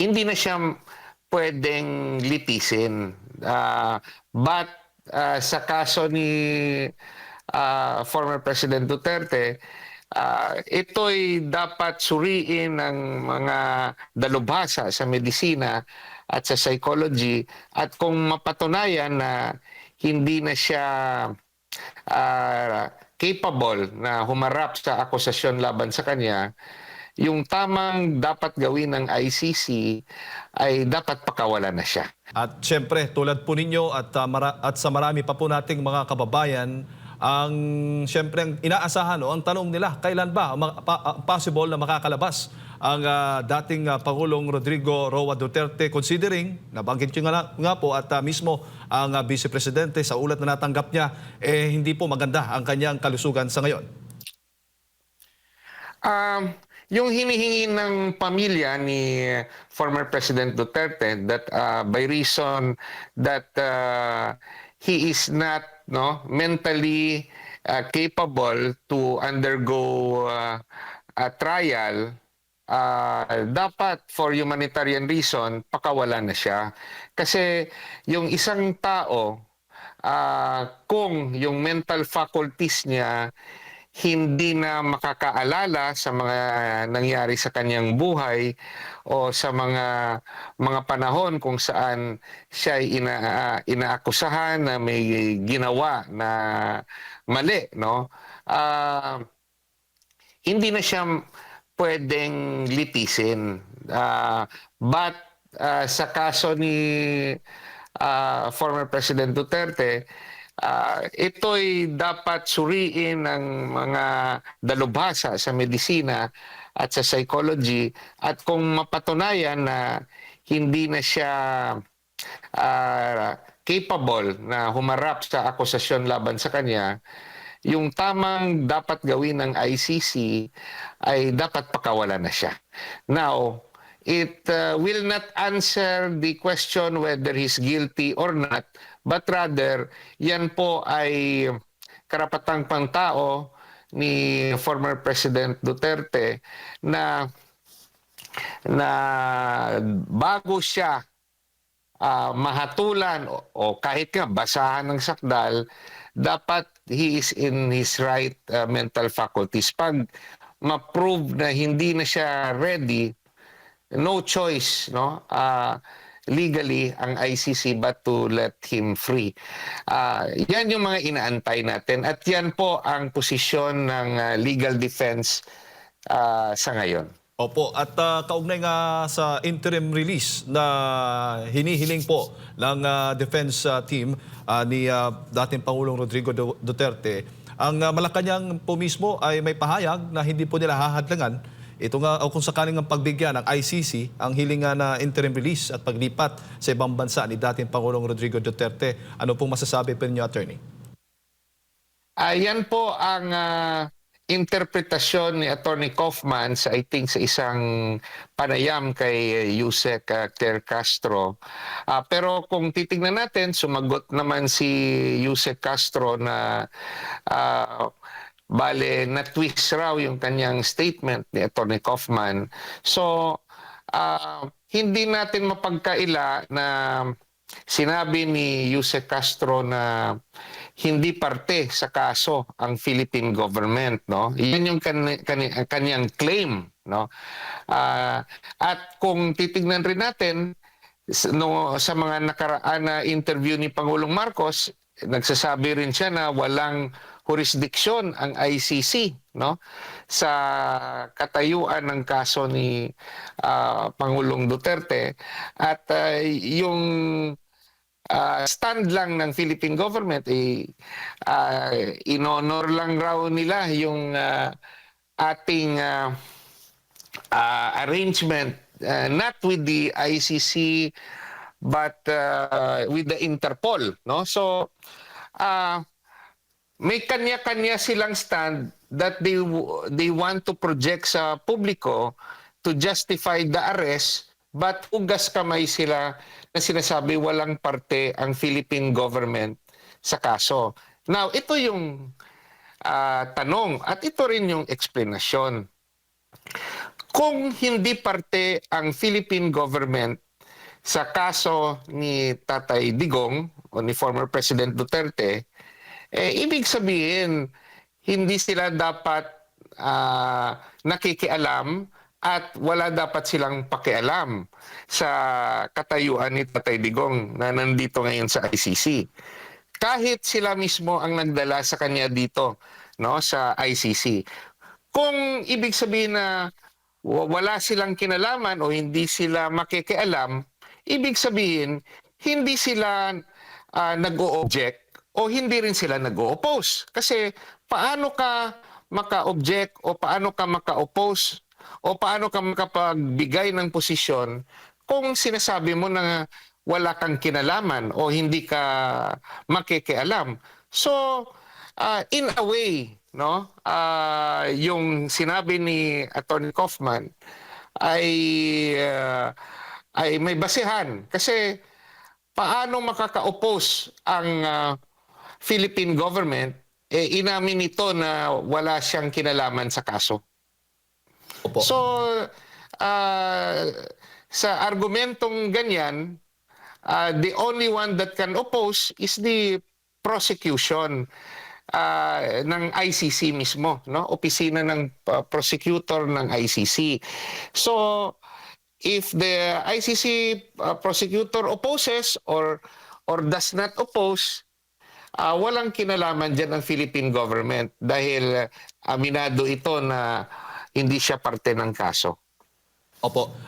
hindi na siya pwedeng litisin. Ah, but ah, sa kaso ni ah, former President Duterte, ah, ito'y dapat suriin ng mga dalubhasa sa medisina at sa psychology at kung mapatunayan na hindi na siya ah, capable na humarap sa akusasyon laban sa kanya, yung tamang dapat gawin ng ICC ay dapat pakawalan na siya. At siyempre, tulad po ninyo at, ah, mara- at sa marami pa po nating mga kababayan, ang siyempre ang inaasahan o ang tanong nila, kailan ba pa- ah, possible na makakalabas ang ah, dating ah, Pangulong Rodrigo Roa Duterte considering, nabanggit nyo nga, nga po at ah, mismo ang ah, Vice Presidente sa ulat na natanggap niya, eh hindi po maganda ang kanyang kalusugan sa ngayon. Um, yung hinihingi ng pamilya ni former President Duterte that uh, by reason that uh, he is not no mentally uh, capable to undergo uh, a trial uh, dapat for humanitarian reason pakawalan na siya. Kasi yung isang tao uh, kung yung mental faculties niya hindi na makakaalala sa mga nangyari sa kanyang buhay o sa mga mga panahon kung saan siya ay ina, ah, inaakusahan na may ginawa na mali no? Ah, hindi na siya pwedeng litisin Ah, but ah, sa kaso ni ah, former President Duterte Ah, ito'y dapat suriin ng mga dalubhasa sa medisina at sa psychology at kung mapatunayan na hindi na siya ah, capable na humarap sa akusasyon laban sa kanya, yung tamang dapat gawin ng ICC ay dapat pakawalan na siya. Now, it uh, will not answer the question whether he's guilty or not, but rather, yan po ay karapatang pangtao ni former President Duterte na na bago siya ah, mahatulan o, o kahit nga basahan ng sakdal, dapat he is in his right ah, mental faculties. Pag ma-prove na hindi na siya ready, no choice no Ah, legally ang ICC but to let him free. Ah, yan yung mga inaantay natin at yan po ang posisyon ng ah, legal defense ah, sa ngayon. Opo, at ah, kaugnay nga sa interim release na hinihiling po ng ah, defense ah, team ah, ni ah, dating Pangulong Rodrigo Du- Duterte, ang uh, Malacanang po mismo ay may pahayag na hindi po nila hahadlangan ito nga kung sakaling ang pagbigyan ng ICC ang hilingan na interim release at paglipat sa ibang bansa ni dating Pangulong Rodrigo Duterte. Ano pong masasabi po ninyo, Attorney? Ayan po ang ah, interpretasyon ni Attorney Kaufman sa I think sa isang panayam kay Yusek uh, Castro. Ah, pero kung titingnan natin, sumagot naman si Yusek Castro na ah, bale na-twist raw yung kanyang statement ni Attorney Kaufman. So, ah, hindi natin mapagkaila na sinabi ni Yusek Castro na hindi parte sa kaso ang Philippine government no yan yung kan, kan- kanyang claim no Ah, at kung titignan rin natin no, sa mga nakaraan na interview ni Pangulong Marcos nagsasabi rin siya na walang jurisdiction ang ICC no sa katayuan ng kaso ni ah, Pangulong Duterte. At ah, yung ah, stand lang ng Philippine government eh ah, inonor lang raw nila yung ah, ating ah, ah, arrangement ah, not with the ICC but ah, with the Interpol no so ah may kanya-kanya silang stand that they they want to project sa publiko to justify the arrest but ugas kamay sila na sinasabi walang parte ang Philippine government sa kaso. Now, ito yung ah, tanong at ito rin yung explanation. kung hindi parte ang Philippine government sa kaso ni Tatay Digong o ni former President Duterte, eh, ibig sabihin, hindi sila dapat ah, nakikialam at wala dapat silang pakialam sa katayuan ni Tatay Digong na nandito ngayon sa ICC. Kahit sila mismo ang nagdala sa kanya dito no sa ICC. Kung ibig sabihin na wa- wala silang kinalaman o hindi sila makikialam, ibig sabihin hindi sila ah, nag-o-object o hindi rin sila nag-o-oppose. Kasi paano ka maka-object o paano ka maka-oppose o paano ka makapagbigay ng posisyon kung sinasabi mo na wala kang kinalaman o hindi ka makikialam. So, ah, in a way, no, ah, yung sinabi ni Attorney Kaufman ay ah, ay may basihan kasi paano makaka-oppose ang ah, Philippine government eh inamin nito na wala siyang kinalaman sa kaso. Opo. So, ah, sa argumentong ganyan, ah, the only one that can oppose is the prosecution ah, ng ICC mismo, no? Opisina ng ah, prosecutor ng ICC. So, if the ICC ah, prosecutor opposes or or does not oppose, ah, walang kinalaman dyan ang Philippine government dahil ah, aminado ito na hindi siya parte ng kaso. Opo.